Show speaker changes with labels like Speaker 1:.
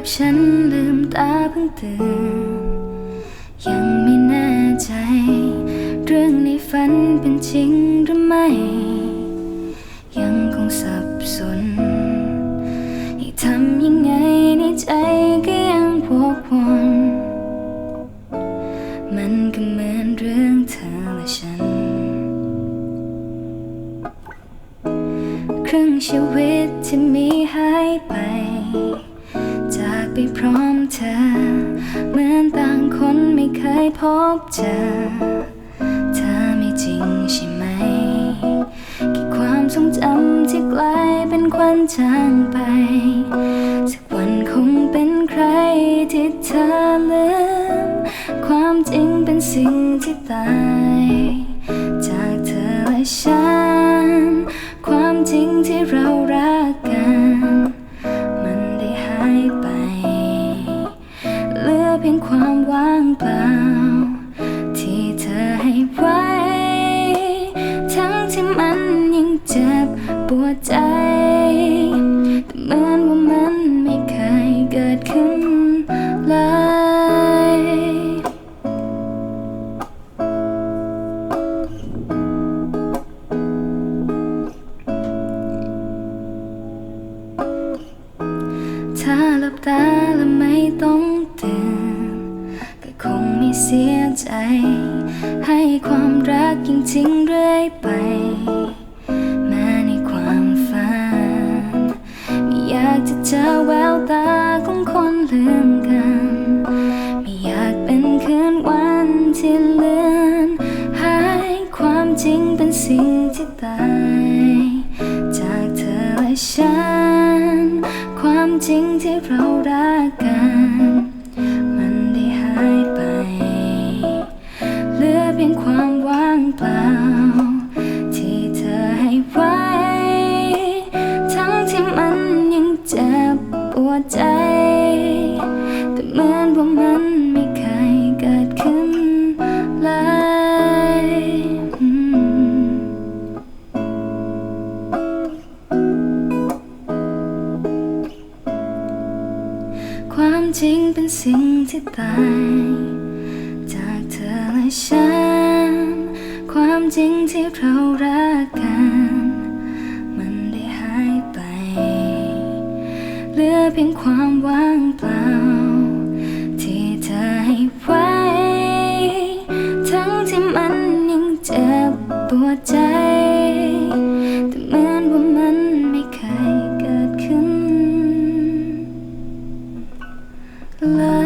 Speaker 1: กับฉันลืมตาเพิ่งตื่น ยังไม่แน่ใจ เรื่องในฝันเป็นจริงหรือไม่ ยังคงสับสน ให้ทำยังไงในใจก็ยังวกวนมันก็เหมือนเรื่องเธอและฉัน ครึ่งชีวิตที่มีหายไป ไปพร้อมเธอ เหมือนต่างคนไม่เคยพบเจอ เธอไม่จริงใช่ไหมแค่ความทรงจำที่กลายเป็นควันจางไป สักวันคงเป็นใครที่เธอลืม ความจริงเป็นสิ่งที่ตาย จากเธอและฉัน ความจริง เพียงความว่างเปล่า ที่เธอให้ไว้ ทั้งที่มันยังเจ็บปวดใจ แต่เหมือนว่ามันไม่เคยเกิดขึ้นเลยถ้าหลับตาและไม่ต้อง เสียใจ ให้ความรักยิ่งจริงเรื่อยไป แม้ในความฝันไม่อยากจะเจอแววตาของคนลืมกันไม่อยากเป็นคืนวันที่เลือนหายความจริงเป็นสิ่งที่ตายจากเธอและฉัน ความจริงที่เรารักกัน แต่เหมือนว่ามันไม่เคยเกิดขึ้นเลยความจริงเป็นสิ่งที่ตาย จากเธอและฉัน ความจริงที่เรารักกัน พียงความว่างเปล่า ที่เธอให้ไว้ ทั้งที่มันยังเจ็บปวดใจ แต่เหมือนว่ามันไม่เคยเกิดขึ้นเลย